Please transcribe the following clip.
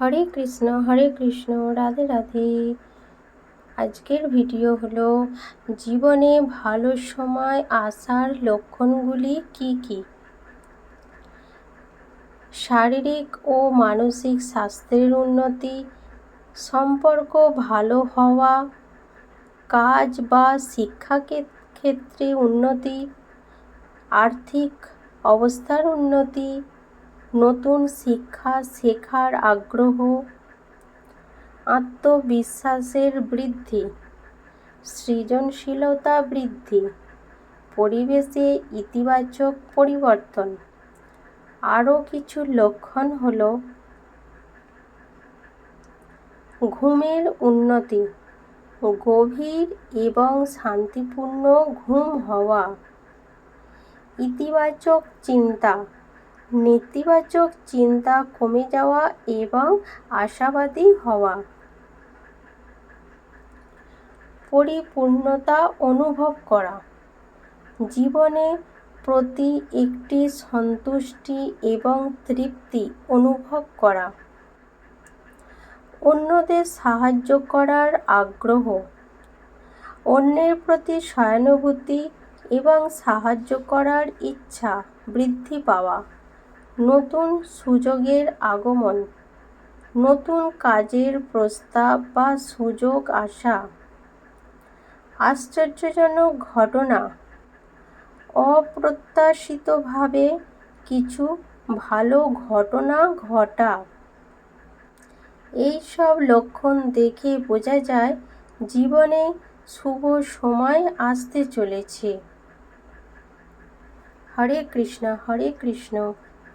হরে কৃষ্ণ হরে কৃষ্ণ, রাধে রাধে। আজকের ভিডিও হলো, জীবনে ভালো সময় আসার লক্ষণগুলি কি কি? শারীরিক ও মানসিক স্বাস্থ্যের উন্নতি, সম্পর্ক ভালো হওয়া, কাজ বা শিক্ষা ক্ষেত্রে উন্নতি, আর্থিক অবস্থার উন্নতি নতুন শিক্ষা শেখার আগ্রহ, আত্মবিশ্বাসের বৃদ্ধি, সৃজনশীলতা বৃদ্ধি, পরিবেশে ইতিবাচক পরিবর্তন। আরও কিছু লক্ষণ হল ঘুমের উন্নতি, গভীর এবং শান্তিপূর্ণ ঘুম হওয়া, ইতিবাচক চিন্তা নেতিবাচক চিন্তা কমে যাওয়া এবং আশাবাদী হওয়া। পরিপূর্ণতা অনুভব করা। জীবনে প্রতি একটি সন্তুষ্টি এবং তৃপ্তি অনুভব করা। অন্যদের সাহায্য করার আগ্রহ। অন্যের প্রতি সহানুভূতি এবং সাহায্য করার ইচ্ছা বৃদ্ধি পাওয়া। নতুন সুযোগের আগমন, নতুন কাজের প্রস্তাব বা সুযোগ আসা, আশ্চর্যজনক ঘটনা, অপ্রত্যাশিতভাবে কিছু ভালো ঘটনা ঘটা। এই সব লক্ষণ দেখে বোঝা যায় জীবনে শুভ সময় আসতে চলেছে। হরে কৃষ্ণ হরে কৃষ্ণ।